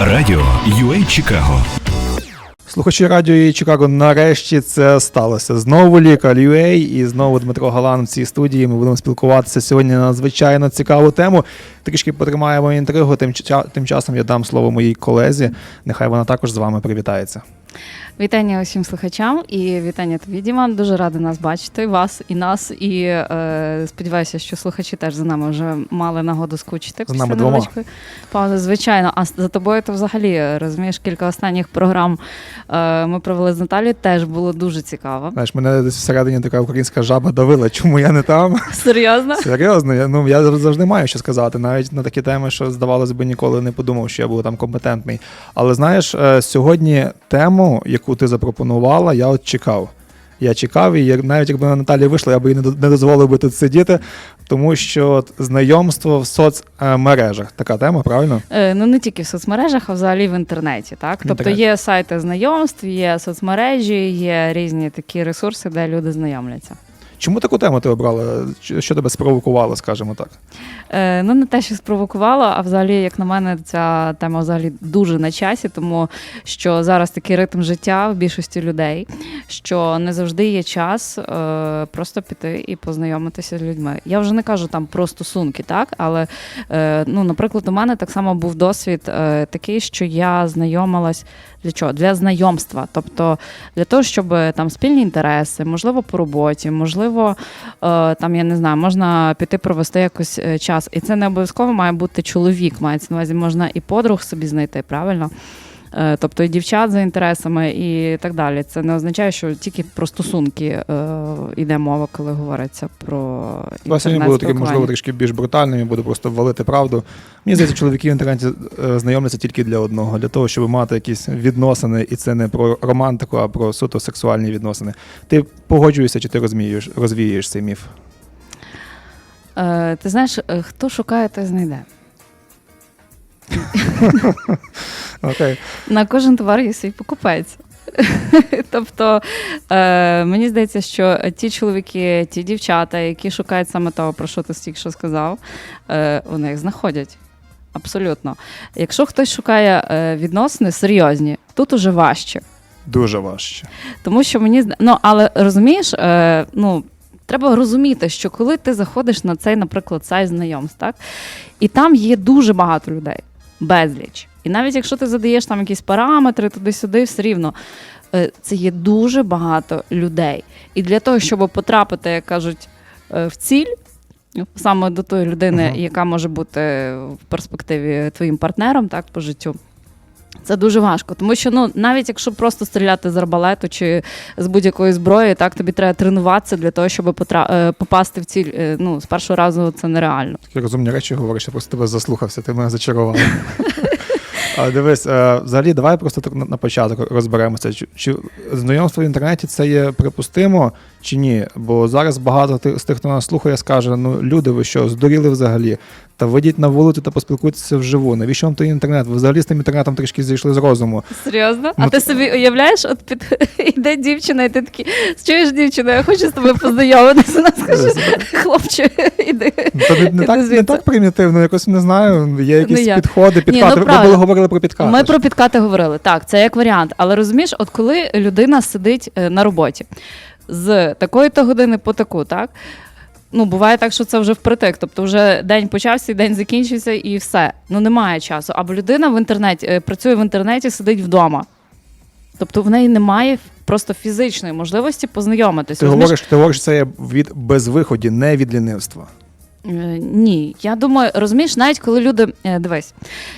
Радіо UA Чикаго. Слухачі радіо і Чикаго, нарешті це сталося. Знову лікар UA і знову Дмитро Галан в цій студії. Ми будемо спілкуватися сьогодні на надзвичайно цікаву тему. Трішки потримаємо інтригу. Тим, тим часом я дам слово моїй колезі. Нехай вона також з вами привітається. Вітання усім слухачам і вітання тобі, Діма. Дуже рада нас бачити, вас і нас. І е, сподіваюся, що слухачі теж за нами вже мали нагоду скучити. Після нами двома. паузи. Звичайно, а за тобою то взагалі розумієш, кілька останніх програм е, ми провели з Наталією. Теж було дуже цікаво. Знаєш, мене десь всередині така українська жаба давила. Чому я не там? Серйозно? Серйозно, я ну я завжди маю що сказати, навіть на такі теми, що здавалось би, ніколи не подумав, що я був там компетентний. Але знаєш, е, сьогодні тему, яку ти запропонувала, я от чекав. Я чекав, і навіть якби Наталія вийшла, я би їй не дозволив би тут сидіти, тому що от знайомство в соцмережах. Така тема, правильно? Е, Ну не тільки в соцмережах, а взагалі в інтернеті. Так, тобто Інтернет. є сайти знайомств, є соцмережі, є різні такі ресурси, де люди знайомляться. Чому таку тему ти обрала? Що тебе спровокувало, скажімо так? Е, ну, не те, що спровокувало, а взагалі, як на мене, ця тема взагалі дуже на часі, тому що зараз такий ритм життя в більшості людей, що не завжди є час е, просто піти і познайомитися з людьми. Я вже не кажу там про стосунки, так, але, е, ну, наприклад, у мене так само був досвід е, такий, що я знайомилась для чого? Для знайомства. Тобто для того, щоб е, там спільні інтереси, можливо, по роботі, можливо, е, там я не знаю, можна піти провести якось е, час. І це не обов'язково має бути чоловік. Мається на увазі, можна і подруг собі знайти, правильно? Е, Тобто і дівчат за інтересами і так далі. Це не означає, що тільки про стосунки е, йде мова, коли говориться про сьогодні буду таким, можливо, трішки більш брутальним, і буду просто валити правду. Мені здається, чоловіки в інтернеті е, знайомляться тільки для одного, для того, щоб мати якісь відносини, і це не про романтику, а про суто сексуальні відносини. Ти погоджуєшся, чи ти розміюєш, розвієш цей міф? Ти знаєш, хто шукає, той знайде. Окей. На кожен товар є свій покупець. Тобто е, мені здається, що ті чоловіки, ті дівчата, які шукають саме того, про що ти стільки що сказав, е, вони їх знаходять. Абсолютно. Якщо хтось шукає е, відносини серйозні, тут уже важче. Дуже важче. Тому що мені ну, але розумієш, е, ну. Треба розуміти, що коли ти заходиш на цей, наприклад, сайт знайомств, так, і там є дуже багато людей, безліч. І навіть якщо ти задаєш там якісь параметри туди-сюди, все рівно е, це є дуже багато людей. І для того, щоб потрапити, як кажуть, е, в ціль, саме до тої людини, Мгм. яка може бути в перспективі твоїм партнером, так, по життю. Це дуже важко, тому що ну навіть якщо просто стріляти з арбалету чи з будь-якої зброї, так тобі треба тренуватися для того, щоб потра... е, попасти в ціль. Е, Ну з першого разу це нереально. Такі розумні речі говориш, я просто тебе заслухався, ти мене зачарував. А, дивись, е, взагалі, давай просто на, початок розберемося. Чи знайомство в інтернеті це є припустимо чи ні? Бо зараз багато з тих, хто нас слухає, скаже: ну люди, ви що, здуріли взагалі? Та вийдіть на вулицю та поспілкуйтеся вживу. Навіщо вам той інтернет? Ви взагалі з тим інтернетом трішки зійшли з розуму. Серйозно? Ну, а ти собі уявляєш, от під іде дівчина, і ти такий, чуєш дівчина, я хочу з тобою познайомитися. Вона скаже, хлопче, іди. Ну, не, не, так, не так примітивно, якось не знаю. Є якісь Ну, як? підходи, підкати. Ви були говорили про підкати. Ми про підкати говорили. Так, це як варіант. Але розумієш, от коли людина сидить е, на роботі з такої-то години по таку, так? Ну, буває так, що це вже впритик. Тобто вже день почався, і день закінчився, і все. Ну немає часу. Або людина в інтернеті е, працює в інтернеті, сидить вдома. Тобто в неї немає просто фізичної можливості познайомитися. Ти говориш, ти говориш, це є від безвиході, не від лінивства. Е, Ні, я думаю, розумієш, навіть коли люди е, дивись,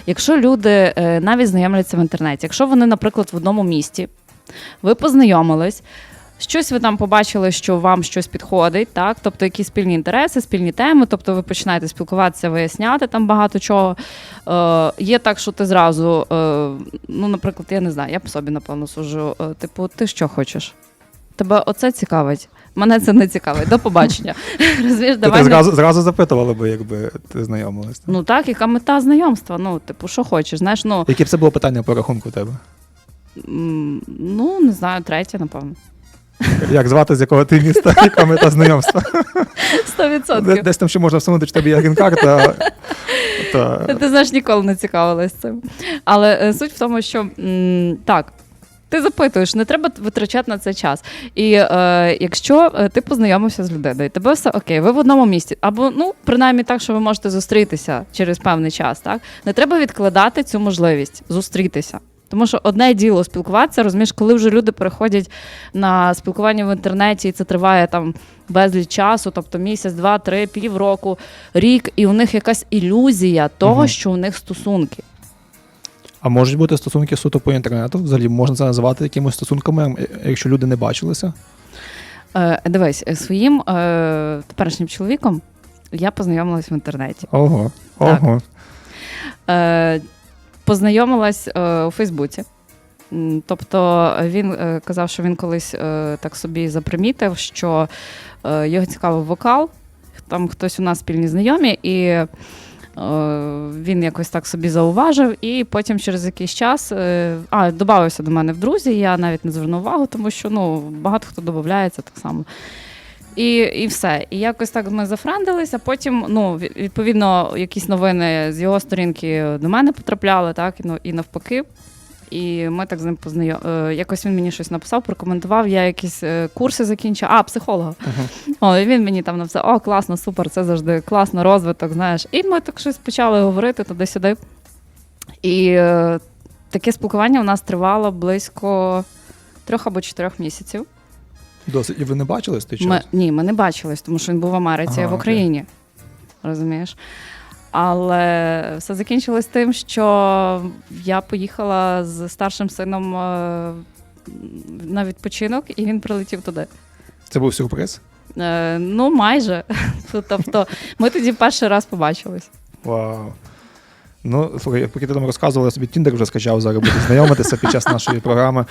якщо люди навіть знайомляться в інтернеті, якщо вони, наприклад, в одному місті, ви познайомились. Щось ви там побачили, що вам щось підходить, так? Тобто якісь спільні інтереси, спільні теми, тобто ви починаєте спілкуватися, виясняти там багато чого. Е, є так, що ти зразу, е, ну, наприклад, я не знаю, я по собі, напевно, сужу. Е, типу, ти що хочеш? Тебе оце цікавить? Мене це не цікавить. До побачення. Розумієш, давай ти зразу, зразу запитувала би, якби ти знайомилась. Ну так, яка мета знайомства? Ну, типу, що хочеш, знаєш, ну, Яке б це було питання по рахунку тебе? м, ну не знаю, третє, напевно. Як звати, з якого ти міста, яка мета знайомства? Сто Де- відсотків. Десь там ще можна всунути, чи тебе є грін-карта. Та, Ти знаєш, ніколи не цікавилась цим. Але е, суть в тому, що так. Ти запитуєш, не треба витрачати на це час. І е, якщо е, ти познайомився з людиною, тебе все окей, ви в одному місці, або ну принаймні так, що ви можете зустрітися через певний час, так не треба відкладати цю можливість зустрітися. Тому що одне діло спілкуватися, розумієш, коли вже люди переходять на спілкування в інтернеті, і це триває там безліч часу, тобто місяць, два, три, півроку, рік, і у них якась ілюзія того, Мгм. що у них стосунки. а можуть бути стосунки суто по інтернету? Взагалі можна це називати якимось стосунками, якщо люди не бачилися? Е, дивись, своїм е, теперішнім чоловіком я познайомилась в інтернеті. Ого. Так. Ого. Е, познайомилась е, у Фейсбуці. Тобто він е, казав, що він колись е, так собі запримітив, що е, його цікавив вокал, там хтось у нас спільні знайомі, і е, він якось так собі зауважив, і потім через якийсь час е, а, додався до мене в друзі. Я навіть не звернув увагу, тому що ну, багато хто додається так само. І, і все. І якось так ми зафрендилися. а Потім, ну, відповідно, якісь новини з його сторінки до мене потрапляли, так, і, ну, і навпаки. І ми так з ним познайомилися. Якось він мені щось написав, прокоментував. Я якісь е, курси закінчила. А, психолога. О, і він мені там написав: О, класно, супер, це завжди класно, розвиток, знаєш. І ми так щось почали говорити туди-сюди. І е, таке спілкування у нас тривало близько трьох або чотирьох місяців. Досить. І ви не бачились той час? Ми, ні, ми не бачились, тому що він був в Америці, а я в Україні. Розумієш? Але все закінчилось тим, що я поїхала з старшим сином е, на відпочинок, і він прилетів туди. Це був сюрприз? Е, Ну, майже. Тобто, ми тоді перший раз побачились. Вау. Ну, слухай, поки ти там розказувала, я собі Тіндер вже скачав, зараз буду знайомитися під час нашої програми.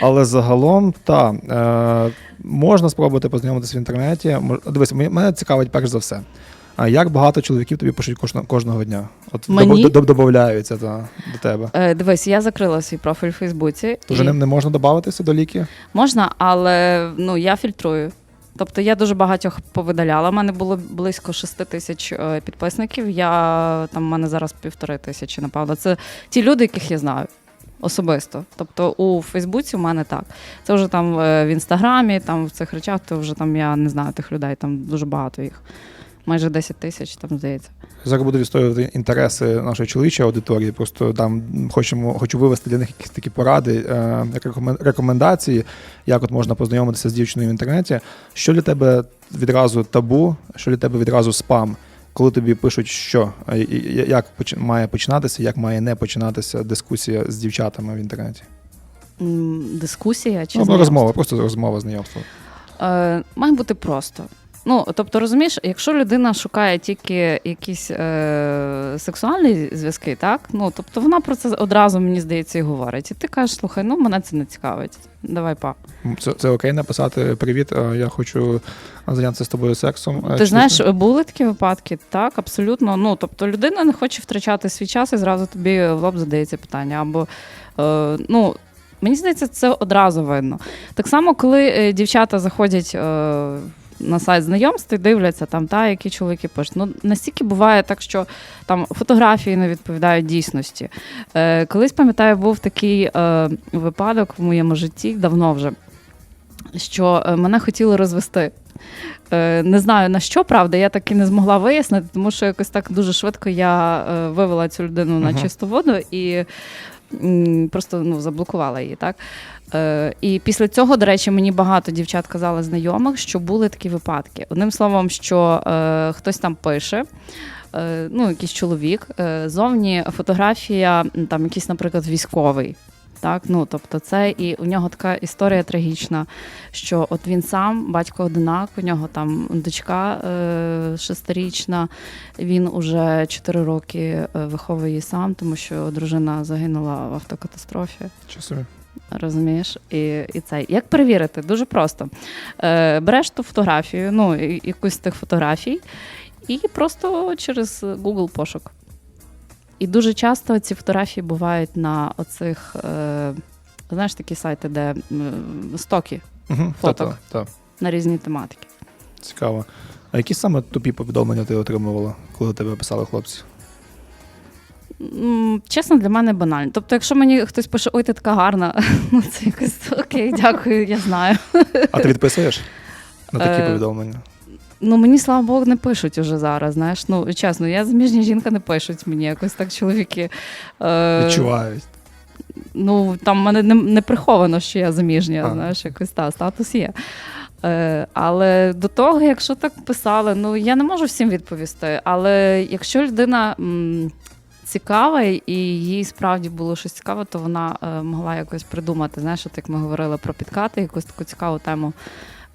Але загалом, так, е, можна спробувати познайомитися в інтернеті. Дивись, мене- цікавить перш за все. А як багато чоловіків тобі пишуть кожного, кожного дня? От Мені? додаються та, до тебе. Е, Дивись, я закрила свій профіль у Фейсбуці. То вже і- не, не можна додатися до ліки? Можна, але ну, я фільтрую. Тобто я дуже багатьох повидаляла. У мене було близько 6 тисяч е, підписників. Я там в мене зараз півтори тисячі, напевно. Це ті люди, яких я знаю особисто. Тобто у Фейсбуці у мене так. Це вже там е, в інстаграмі, там в цих речах, то вже там я не знаю тих людей, там дуже багато їх. Майже 10 тисяч, там здається. Зараз буду відстоювати інтереси нашої чоловічої аудиторії. Просто там хочемо, хочу вивести для них якісь такі поради, е, рекомендації, як от можна познайомитися з дівчиною в інтернеті. Що для тебе відразу табу, що для тебе відразу спам, коли тобі пишуть, що е, як має починатися, як має не починатися дискусія з дівчатами в інтернеті? Дискусія чи Ну, знайомство? розмова, просто розмова знайомство. Е, має бути просто. Ну, тобто, розумієш, якщо людина шукає тільки якісь е, сексуальні зв'язки, так? Ну, тобто вона про це одразу, мені здається, і говорить. І ти кажеш, слухай, ну мене це не цікавить. Давай па. Це, це окей написати Привіт, е, я хочу зайнятися з тобою сексом. Е, Ти чи- знаєш, були такі випадки, так, абсолютно. Ну, тобто людина не хоче втрачати свій час і зразу тобі в лоб задається питання. Або, е, ну, мені здається, це одразу видно. Так само, коли е, дівчата заходять. На сайт знайомств і дивляться там, та, які чоловіки пишуть. Ну, настільки буває так, що там фотографії не відповідають дійсності. Е, колись пам'ятаю, був такий е, випадок в моєму житті давно вже, що е, мене хотіли розвести. Е, Не знаю на що, правда, я так і не змогла вияснити, тому що якось так дуже швидко я е, вивела цю людину на чисту воду і просто ну, заблокувала її. Так? Е, І після цього, до речі, мені багато дівчат казали знайомих, що були такі випадки. Одним словом, що е, хтось там пише. е, Ну, якийсь чоловік, е, зовні фотографія, там якийсь, наприклад, військовий. Так, ну тобто, це і у нього така історія трагічна, що от він сам, батько одинак, у нього там дочка е, шестирічна, він уже чотири роки е, виховує її сам, тому що дружина загинула в автокатастрофі. Що собі? Розумієш, і, і це як перевірити? Дуже просто. Е, береш ту фотографію, ну якусь з тих фотографій, і просто через Google пошук. І дуже часто ці фотографії бувають на оцих, е, знаєш, такі сайти, де м, стоки Угу, Фоток. Так, на різні тематики. цікаво. А які саме тупі повідомлення ти отримувала, коли тебе писали хлопці? М, Чесно, для мене банально. Тобто, якщо мені хтось пише, ой, ти така гарна, ну це якось окей, дякую, я знаю. А ти відписуєш на такі Е, повідомлення? Ну мені слава Богу, не пишуть уже зараз. Знаєш, ну чесно, я заміжня жінка не пишуть мені якось так чоловіки. Е, Відчувають. Ну там в мене не, не приховано, що я заміжня, А. знаєш, якось та статус є. Е, але до того, якщо так писали, ну я не можу всім відповісти. Але якщо людина м, цікава і їй справді було щось цікаве, то вона е, могла якось придумати. Знаєш, от як ми говорили про підкати, якусь таку цікаву тему,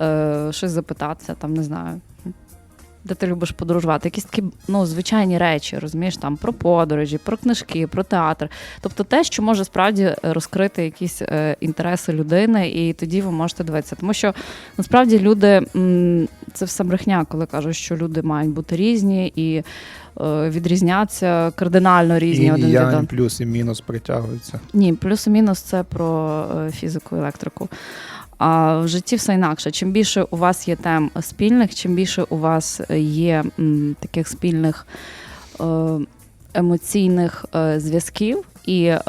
е, щось запитатися, там не знаю. Де ти любиш подорожувати, якісь такі ну, звичайні речі, розумієш, там про подорожі, про книжки, про театр. Тобто те, що може справді розкрити якісь е, інтереси людини, і тоді ви можете дивитися. Тому що насправді люди це все брехня, коли кажуть, що люди мають бути різні і е, відрізняться кардинально різні І, один від одного. плюс і мінус притягуються. Ні, плюс і мінус це про е, фізику, електрику. А в житті все інакше. Чим більше у вас є тем спільних, чим більше у вас є м, таких спільних е, емоційних е, зв'язків і е,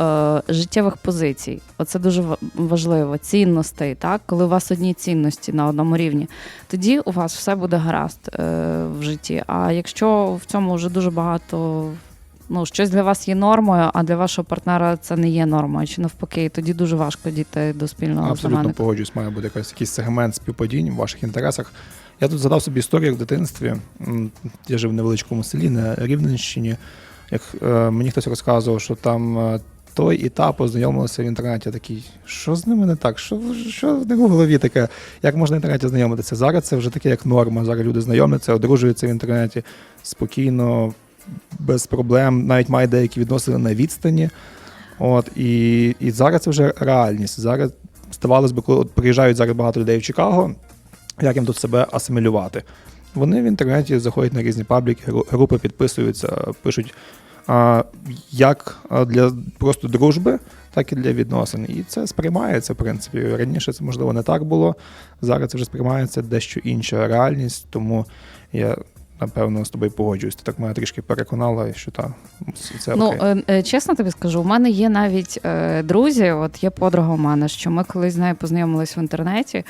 життєвих позицій. Оце дуже важливо. Цінностей, так? коли у вас одні цінності на одному рівні, тоді у вас все буде гаразд е, в житті. А якщо в цьому вже дуже багато ну, щось для вас є нормою, а для вашого партнера це не є нормою, чи навпаки, тоді дуже важко дійти до спільного Абсолютно знаменника. погоджуюсь, має бути якийсь, якийсь сегмент співпадінь в ваших інтересах. Я тут задав собі історію в дитинстві. Я жив в невеличкому селі на Рівненщині. Як е, мені хтось розказував, що там е, той і та познайомилися в інтернеті. Я такий, що з ними не так? Що, що в них у голові таке? Як можна в інтернеті знайомитися? Зараз це вже таке як норма. Зараз люди знайомляться, одружуються в інтернеті спокійно, без проблем, навіть мають деякі відносини на відстані. От, і, і зараз це вже реальність. Зараз здавалось би, коли от приїжджають зараз багато людей в Чикаго, як їм тут себе асимілювати. Вони в інтернеті заходять на різні пабліки, групи підписуються, пишуть а, як для просто дружби, так і для відносин. І це сприймається, в принципі. Раніше це можливо не так було. Зараз це вже сприймається дещо інша реальність, тому я. Напевно, з тобою погоджуюсь. Ти так мене трішки переконала, що та це Ну, окей. е, чесно тобі скажу, у мене є навіть е, друзі, от є подруга у мене, що ми колись з нею познайомились в інтернеті,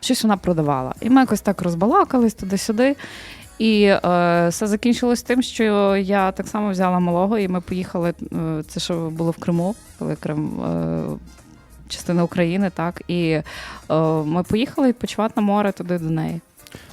щось вона продавала. І ми якось так розбалакались туди-сюди. І е, все закінчилось тим, що я так само взяла малого, і ми поїхали. е, це що було в Криму, коли Крим. Е, Частина України, так, і е, ми поїхали відпочивати на море туди до неї.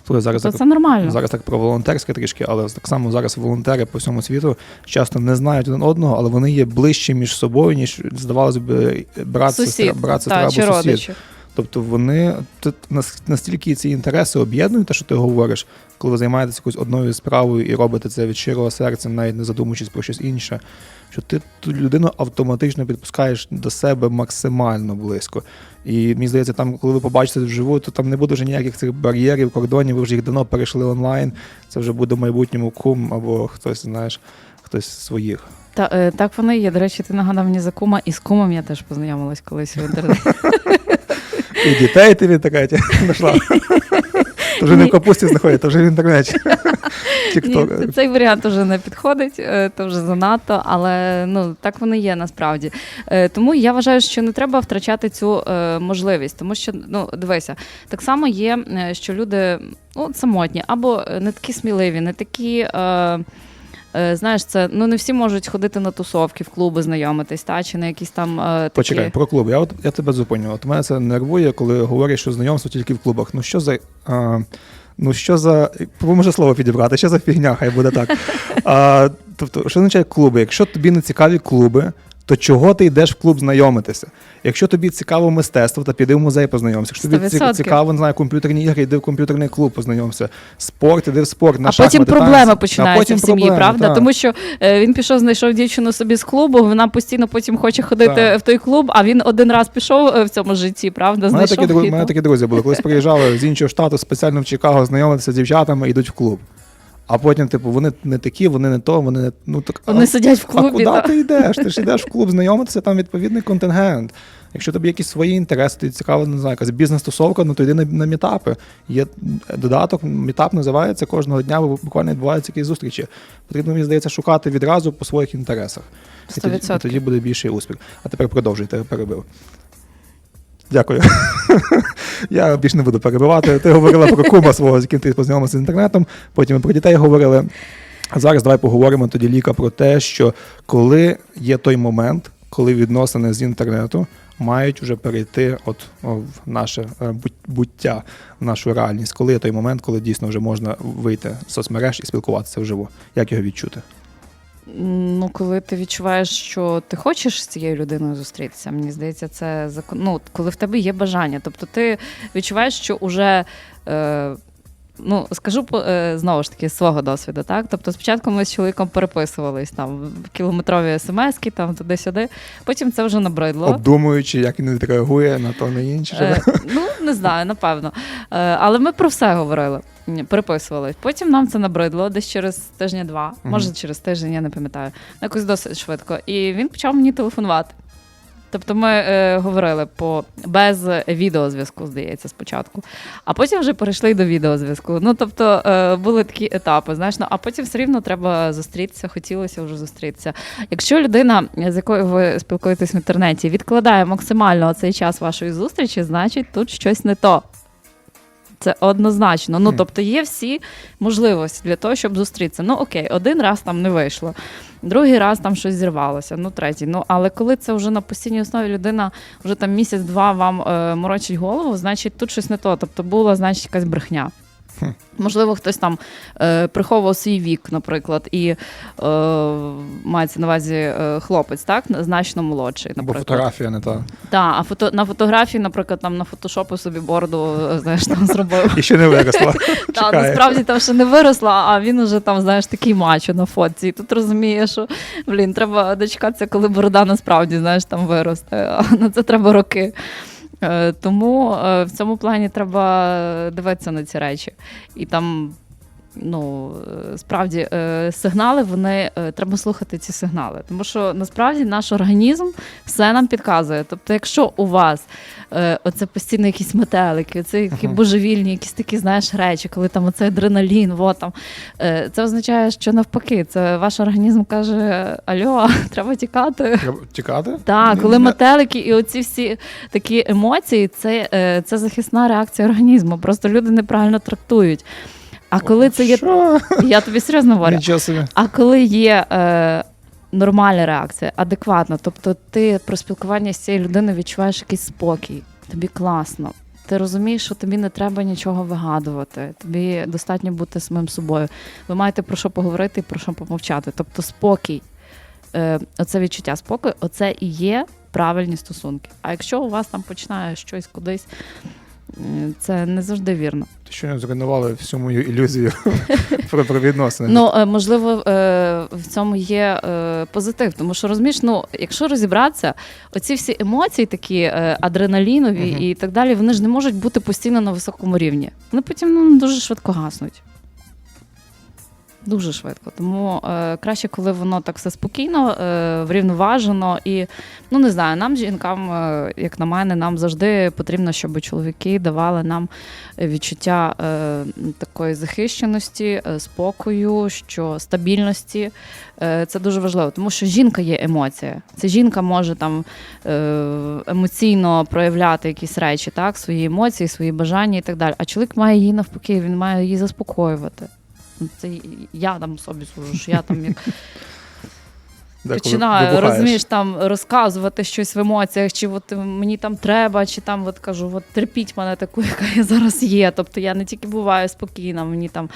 Слухай, зараз Тобто так- це нормально. Зараз так про волонтерське трішки, але так само зараз волонтери по всьому світу часто не знають один одного, але вони є ближче між собою, ніж здавалося б, брат, Сусід, сестра, брат, сестра та, або сусід. родичі. Тобто вони тут нас- настільки ці інтереси об'єднують, те, що ти говориш, коли ви займаєтеся якоюсь одною справою і робите це від щирого серця, навіть не задумуючись про щось інше, що ти ту людину автоматично підпускаєш до себе максимально близько. І мені здається, там, коли ви побачите вживу, то там не буде вже ніяких цих бар'єрів, кордонів, ви вже їх давно перейшли онлайн. Це вже буде в майбутньому кум або хтось, знаєш, хтось своїх. Та, е, так воно і є. До речі, ти нагадав мені за кума, і з кумом я теж познайомилась колись в інтернеті. І дітей ти в інтернеті знайшла. То вже не в капусті знаходять, то вже в інтернеті. Ні, цей варіант уже не підходить, е, то вже занадто, але ну так воно є насправді. Е, Тому я вважаю, що не треба втрачати цю е, можливість, тому що ну дивися, так само є, що люди ну, самотні або не такі сміливі, не такі. Е, Знаєш, це ну не всі можуть ходити на тусовки в клуби, знайомитись, та чи на якісь там е, такі... Почекай, про клуб. Я от я тебе зупиню. От мене це нервує, коли говорять, що знайомство тільки в клубах. Ну що за. А, ну що за. Поможе слово підібрати, що за фігня, хай буде так. А, тобто, що означає клуби? Якщо тобі не цікаві клуби, то чого ти йдеш в клуб знайомитися? Якщо тобі цікаво мистецтво, то піди в музей познайомся. Якщо тобі 100%. цікаво, не знаю, комп'ютерні ігри, йди в комп'ютерний клуб познайомся. Спорт, іди в спорт. На А потім проблеми починаються в сім'ї, правда? так. Тому що е, він пішов, знайшов дівчину собі з клубу, вона постійно потім хоче ходити Так. в той клуб, а він один раз пішов е, в цьому житті, правда? У мене такі, дру- мене такі друзі були. Колись приїжджали з іншого штату спеціально в Чикаго знайомитися з дівчатами, йдуть в клуб. А потім, типу, вони не такі, вони не то, вони не ну так. Вони а, сидять в а куди ти йдеш? Ти ж йдеш в клуб знайомитися, там відповідний контингент. Якщо тобі якісь свої інтереси, тобі цікаво, не знаю, якась бізнес-тусовка, ну то йди на, на мітапи. Є додаток, мітап називається кожного дня, бо буквально відбуваються якісь зустрічі. Потрібно, мені здається, шукати відразу по своїх інтересах. І тоді, і 100%. тоді буде більший успіх. А тепер продовжуйте, перебив. Дякую. Я більше не буду перебивати. Ти говорила про кума свого, з яким ти познайомився з інтернетом, потім про дітей говорили. А зараз давай поговоримо тоді, Ліка, про те, що коли є той момент, коли відносини з інтернету мають вже перейти от в наше е, буття, в нашу реальність, коли є той момент, коли дійсно вже можна вийти з соцмереж і спілкуватися вживу. Як його відчути? Ну, коли ти відчуваєш, що ти хочеш з цією людиною зустрітися, мені здається, це закон. Ну, коли в тебе є бажання. Тобто ти відчуваєш, що уже. Е... Ну, скажу е, знову ж таки з свого досвіду, так? Тобто, спочатку ми з чоловіком переписувались там кілометрові смски, там туди-сюди. Потім це вже набридло. Обдумуючи, як він відреагує на то, на інше. Е, ну, не знаю, напевно. Е, але ми про все говорили, Ні. Потім нам це набридло десь через тижня-два, Мгм. може через тиждень, я не пам'ятаю. Ну, Якось досить швидко. І він почав мені телефонувати. Тобто ми е, говорили по без відеозв'язку, здається, спочатку. А потім вже перейшли до відеозв'язку. Ну тобто е, були такі етапи, знаєш, ну а потім все рівно треба зустрітися, хотілося вже зустрітися. Якщо людина, з якою ви спілкуєтесь в інтернеті, відкладає максимально цей час вашої зустрічі, значить тут щось не то. Це однозначно. Ну тобто є всі можливості для того, щоб зустрітися. Ну окей, один раз там не вийшло, другий раз там щось зірвалося, ну третій. Ну але коли це вже на постійній основі людина вже там місяць-два вам е, морочить голову, значить тут щось не то. Тобто була, значить, якась брехня. Можливо, хтось там е, приховував свій вік, наприклад, і е, мається на увазі е, хлопець, так значно молодший. Бо фотографія не та. Так, а фото на фотографії, наприклад, там на фотошопу собі бороду, е, знаєш, там зробив. І ще не виросла. Та Чекає. насправді там ще не виросла, а він уже там, знаєш, такий мачо на фотці. І тут розумієш, що блін, треба дочекатися, коли борода насправді знаєш, там виросте. А на це треба роки. Е, Тому е, в цьому плані треба дивитися на ці речі. І там. Ну, е, справді, е, сигнали, вони е, треба слухати ці сигнали. Тому що насправді наш організм все нам підказує. Тобто, якщо у вас оце постійно якісь метелики, оце які божевільні, якісь такі, знаєш, речі, коли там оцей адреналін, вот там. Це означає, що навпаки, це ваш організм каже: Альо, треба тікати. Треба тікати? Так, коли метелики і оці всі такі емоції, це, це захисна реакція організму. Просто люди неправильно трактують. А коли це є, Що? я тобі серйозно говорю, Нічого собі. а коли є е, нормальна реакція, адекватна, тобто ти про спілкування з цією людиною відчуваєш якийсь спокій, тобі класно. Ти розумієш, що тобі не треба нічого вигадувати, тобі достатньо бути самим собою. Ви маєте про що поговорити і про що помовчати. Тобто спокій, е, оце відчуття спокою, оце і є правильні стосунки. А якщо у вас там починає щось кудись, це не завжди вірно. Ти що не зруйнували всю мою ілюзію про, про відносини. Ну, е, можливо, е, в цьому є е, позитив, тому що розумієш, ну, якщо розібратися, оці всі емоції, такі адреналінові і так далі, вони ж не можуть бути постійно на високому рівні. Вони потім ну, дуже швидко гаснуть. Дуже швидко. Тому е, краще, коли воно так все спокійно, е, врівноважено. І ну не знаю, нам, жінкам, е, як на мене, нам завжди потрібно, щоб чоловіки давали нам відчуття е, такої захищеності, е, спокою, що стабільності. Е, це дуже важливо, тому що жінка є емоція. Це жінка може там е, емоційно проявляти якісь речі, так, свої емоції, свої бажання і так далі. А чоловік має її навпаки, він має її заспокоювати. Ну, Це я там собі служу, що я там як починаю, розумієш, там розказувати щось в емоціях, чи от мені там треба, чи там от кажу, от терпіть мене таку, яка я зараз є. Тобто я не тільки буваю спокійна, мені там.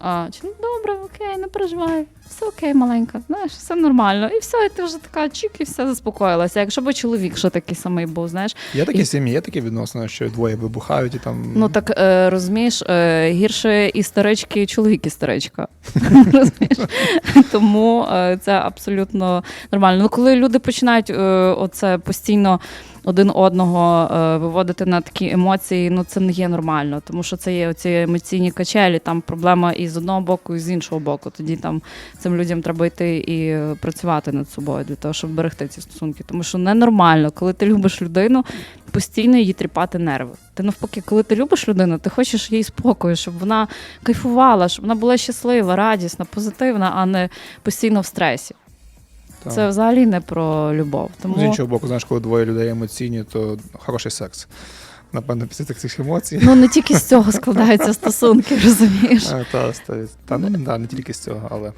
А, чи ну добре, окей, не переживай, все окей, маленька, знаєш, все нормально. І все, і ти вже така чік, і все заспокоїлася. Якщо б чоловік ще такий самий був, знаєш, Є такі І- сім'ї, є такі відносини, що двоє вибухають і там. ну так е, розумієш, е, гірше істерички чоловік істеричка. Розумієш? Тому е, це абсолютно нормально. Ну, коли люди починають е, оце постійно один одного е, виводити на такі емоції, ну це не є нормально, тому що це є оці емоційні качелі. Там проблема і з одного боку, і з іншого боку. Тоді там цим людям треба йти і працювати над собою для того, щоб берегти ці стосунки. Тому що ненормально, коли ти любиш людину, постійно її тріпати нерви. Ти навпаки, коли ти любиш людину, ти хочеш їй спокою, щоб вона кайфувала, щоб вона була щаслива, радісна, позитивна, а не постійно в стресі. Та. Це взагалі не про любов. Тому З іншого боку, знаєш, коли двоє людей емоційні, то хороший секс. Напевно, після цих цих емоцій. ну не тільки з цього складаються стосунки, розумієш? Е, Та, та, та ну да, не тільки з цього, але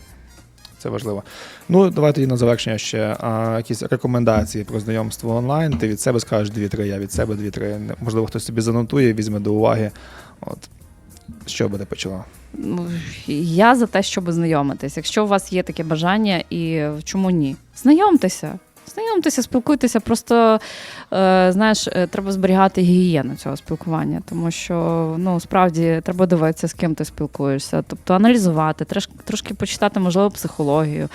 це важливо. Ну, давай тоді на завершення ще а, якісь рекомендації про знайомство онлайн. Ти від себе скажеш дві-три, я від себе дві-три. Можливо, хтось собі занотує, візьме до уваги. От що би ти почала? Я за те, щоб знайомитись. Якщо у вас є таке бажання, і чому ні? Знайомтеся. Знайомтеся, спілкуйтеся. Просто е, знаєш, е, треба зберігати гігієну цього спілкування, тому що ну справді треба дивитися, з ким ти спілкуєшся, тобто аналізувати, трошки, трошки почитати, можливо, психологію,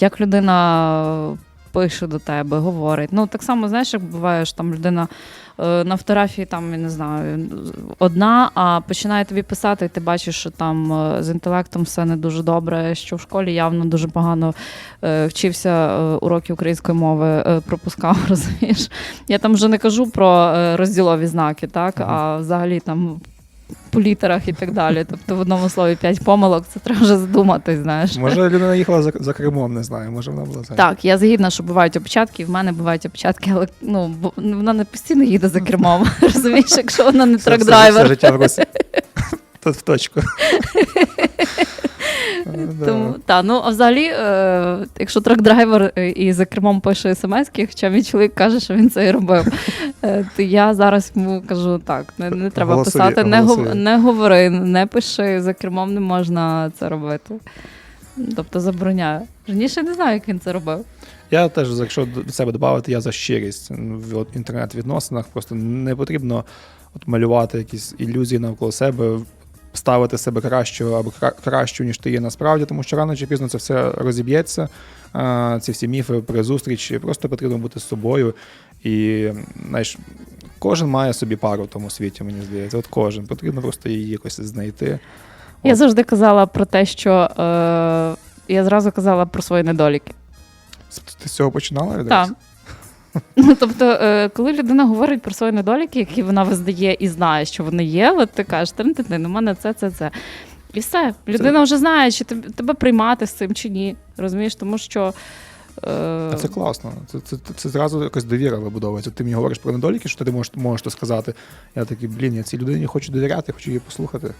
як людина пише до тебе, говорить. Ну так само, знаєш, як буває, що там людина е, на фотографії там, я не знаю, одна, а починає тобі писати, і ти бачиш, що там е, з інтелектом все не дуже добре, що в школі явно дуже погано е, вчився уроки української мови, пропускав, розумієш. Я там вже не кажу про розділові знаки, так, а взагалі там. По літерах і так далі. Тобто в одному слові п'ять помилок, це треба вже задуматись, знаєш. Може, людина їхала за, за кермом, не знаю, може вона була за. Так, я згідна, що бувають опечатки, в мене бувають опечатки, але ну вона не постійно їде за кермом. Розумієш, якщо вона не трак-драйвер. життя в в точку. Е, да. Тому та ну а взагалі, е, якщо трак-драйвер е, і за кермом пише смс-ки, хоча мій чоловік каже, що він це і робив, е, то я зараз йому кажу так: не, не треба Голосові- писати, не, гов, голосові. не говори, не пиши, за кермом не можна це робити. Тобто забороняю. Раніше не знаю, як він це робив. Я теж, якщо від себе додати, я за щирість в інтернет-відносинах. Просто не потрібно от малювати якісь ілюзії навколо себе, ставити себе кращого або кра- кращу, ніж ти є насправді, тому що рано чи пізно це все розіб'ється. Ці всі міфи при зустрічі. Просто потрібно бути з собою. І знаєш, кожен має собі пару в тому світі, мені здається. От кожен. Потрібно просто її якось знайти. Я От. завжди казала про те, що е, я зразу казала про свої недоліки. Ти з цього починала? Так. Ну, тобто, е, коли людина говорить про свої недоліки, які вона визнає і знає, що вони є, от ти кажеш, ти ти у мене це, це, це. І все. Людина вже знає, чи тебе, приймати з цим чи ні. Розумієш, тому що. Е, А це класно. Це, це, це, це зразу якась довіра вибудовується. Ти мені говориш про недоліки, що ти можеш, можеш то сказати. Я такий, блін, я цій людині хочу довіряти, хочу її послухати.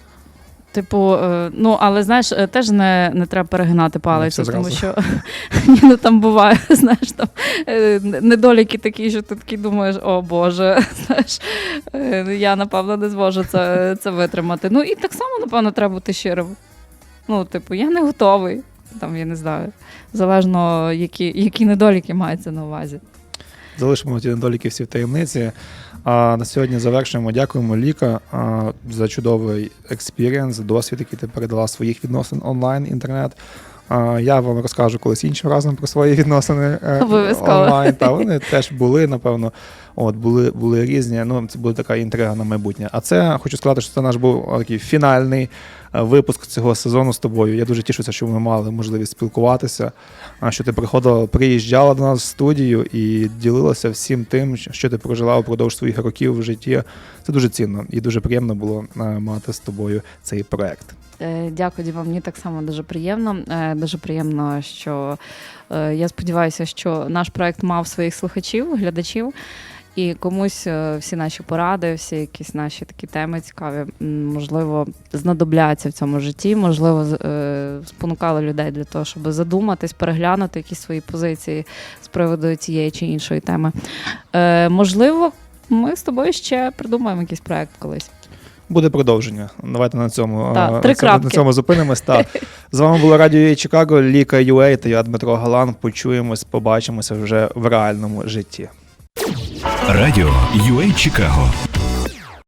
Типу, е, ну але знаєш, е, теж не, не треба перегинати палицю, тому зразу. що ні, ну там буває, знаєш, там е, недоліки такі, що ти такий думаєш, о Боже, знаєш, е, я напевно не зможу це, це витримати. Ну і так само, напевно, треба бути щирим. Ну, типу, я не готовий. Там, я не знаю, залежно, які, які недоліки маються на увазі. Залишимо ті недоліки всі в таємниці. А на сьогодні завершуємо. Дякуємо Ліка за чудовий експірієнс, досвід, який ти передала своїх відносин онлайн, інтернет. Я вам розкажу колись іншим разом про свої відносини е, Обов'язково. онлайн. Та вони теж були, напевно. От, були, були різні. Ну, це буде така інтрига на майбутнє. А це хочу сказати, що це наш був такий фінальний випуск цього сезону з тобою. Я дуже тішуся, що ми мали можливість спілкуватися, що ти приходила, приїжджала до нас в студію і ділилася всім тим, що ти прожила упродовж своїх років в житті. Це дуже цінно і дуже приємно було е, мати з тобою цей проект. Е, Дякую, Діма. Мені так само дуже приємно. Е, Дуже приємно, що я сподіваюся, що наш проект мав своїх слухачів, глядачів. І комусь е, всі наші поради, всі якісь наші такі теми цікаві, можливо, знадобляться в цьому житті, можливо, е, спонукали людей для того, щоб задуматись, переглянути якісь свої позиції з приводу цієї чи іншої теми. Е, Можливо, ми з тобою ще придумаємо якийсь проект колись. Буде продовження. Давайте на цьому, три на цьому, на цьому зупинимось. Так. З вами було Радіо Чикаго, Ліка UA та я Дмитро Галан. Почуємось, побачимося вже в реальному житті. Радіо UA Чикаго